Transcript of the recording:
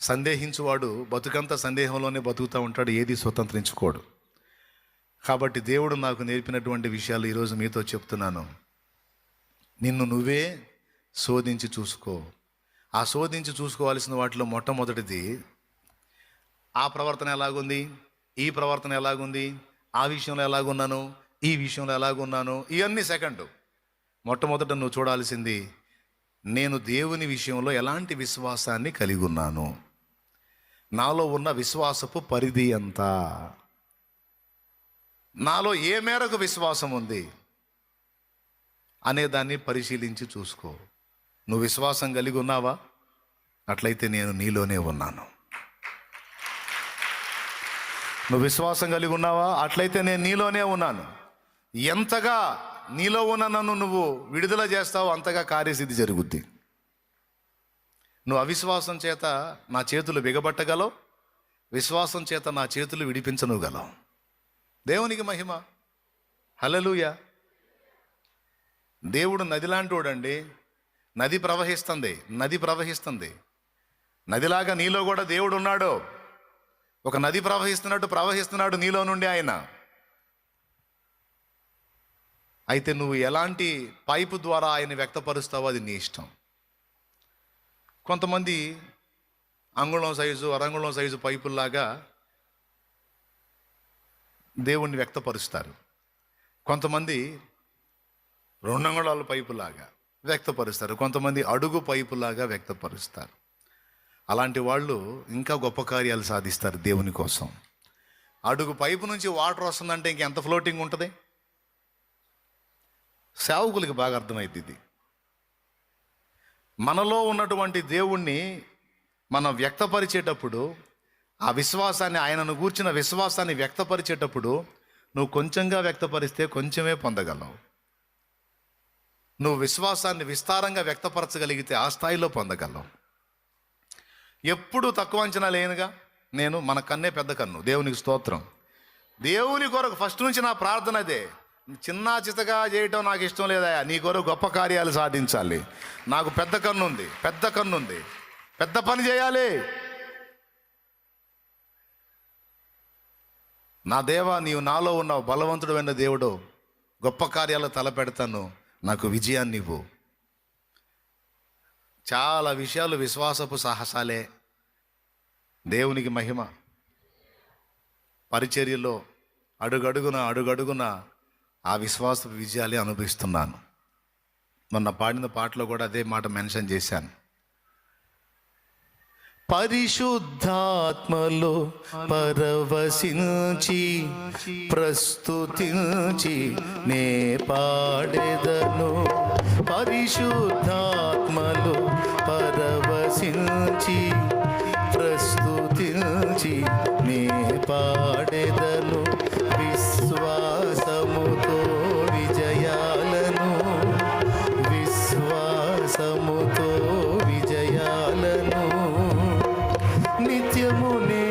సందేహించువాడు బతుకంతా సందేహంలోనే బతుకుతూ ఉంటాడు ఏది స్వతంత్రించుకోడు. కాబట్టి దేవుడు నాకు నేర్పినటువంటి విషయాలు ఈరోజు మీతో చెప్తున్నాను. నిన్ను నువ్వే శోధించి చూసుకో. ఆ శోధించి చూసుకోవాల్సిన వాటిలో మొట్టమొదటిది ఆ ప్రవర్తన ఎలాగుంది? ఈ ప్రవర్తన ఎలాగుంది? ఆ విషయంలో ఎలాగున్నాను? ఈ విషయంలో ఎలాగున్నాను? ఇవన్నీ సెకండ్. మొట్టమొదట నువ్వు చూడాల్సింది నేను దేవుని విషయంలో ఎలాంటి విశ్వాసాన్ని కలిగి ఉన్నాను? నాలో ఉన్న విశ్వాసపు పరిధి ఎంత నాలో ఏ మేరకు విశ్వాసం ఉంది? అనేదాన్ని పరిశీలించి చూసుకో. నువ్వు విశ్వాసం కలిగి ఉన్నావా? అట్లయితే నేను నీలోనే ఉన్నాను. నువ్వు విశ్వాసం కలిగి ఉన్నావా? అట్లయితే నేను నీలోనే ఉన్నాను. ఎంతగా నీలో ఉన్న నన్ను నువ్వు విడుదల చేస్తావో అంతగా కార్యసిద్ధి జరుగుద్ది. నువ్వు అవిశ్వాసం చేత నా చేతులు బిగబట్టగలవు విశ్వాసం చేత నా చేతులు విడిపించనుగలవు దేవునికి మహిమ. హలలుయ దేవుడు నది లాంటివాడండి. నది ప్రవహిస్తుంది నది ప్రవహిస్తుంది. నదిలాగా నీలో కూడా దేవుడు ఉన్నాడు. ఒక నది ప్రవహిస్తున్నట్టు ప్రవహిస్తున్నాడు నీలో నుండి ఆయన. అయితే నువ్వు ఎలాంటి పైపు ద్వారా ఆయన వ్యక్తపరుస్తావో అది నీ ఇష్టం. కొంతమంది అంగుళం సైజు అరంగుళం సైజు పైపుల్లాగా దేవుణ్ణి వ్యక్తపరుస్తారు. కొంతమంది రెండంగుళాల పైపులాగా వ్యక్తపరుస్తారు. కొంతమంది అడుగు పైపులాగా వ్యక్తపరుస్తారు. అలాంటి వాళ్ళు ఇంకా గొప్ప కార్యాలు సాధిస్తారు దేవుని కోసం. అడుగు పైపు నుంచి వాటర్ వస్తుందంటే ఇంకెంత ఫ్లోటింగ్ ఉంటుంది? సేవకులకి బాగా అర్థమైంది ఇది. మనలో ఉన్నటువంటి దేవుణ్ణి మనం వ్యక్తపరిచేటప్పుడు ఆ విశ్వాసాన్ని ఆయనను గూర్చిన విశ్వాసాన్ని వ్యక్తపరిచేటప్పుడు నువ్వు కొంచెంగా వ్యక్తపరిస్తే కొంచెమే పొందగలవు. నువ్వు విశ్వాసాన్ని విస్తారంగా వ్యక్తపరచగలిగితే ఆ స్థాయిలో పొందగలవు. ఎప్పుడు తక్కువ అంచనా లేనుగా నేను మన కన్నే పెద్ద కన్ను. దేవునికి స్తోత్రం. దేవుని కొరకు ఫస్ట్ నుంచి నా ప్రార్థన అదే. చిన్న చితగా చేయటం నాకు ఇష్టం లేదయా నీ కొరకు గొప్ప కార్యాలు సాధించాలి. నాకు పెద్ద కన్ను ఉంది పెద్ద కన్ను ఉంది పెద్ద పని చేయాలి. నా దేవా నీవు నాలో ఉన్న బలవంతుడైన దేవుడు గొప్ప కార్యాలు తలపెడతాను. నాకు విజయాన్ని ఇవ్వు. చాలా విషయాలు విశ్వాసపు సాహసాలే. దేవునికి మహిమ. పరిచర్యలో అడుగడుగున అడుగడుగున ఆ విశ్వాస విజయాలే అనుభవిస్తున్నాను. మొన్న పాడిన పాటలో కూడా అదే మాట మెన్షన్ చేశాను. పరిశుద్ధాత్మలో పరవశించి ప్రస్తుతించి నే పాడెదను. పరిశుద్ధాత్మలో పరవశించి ప్రస్తుతించి నే పా నిత్యమునే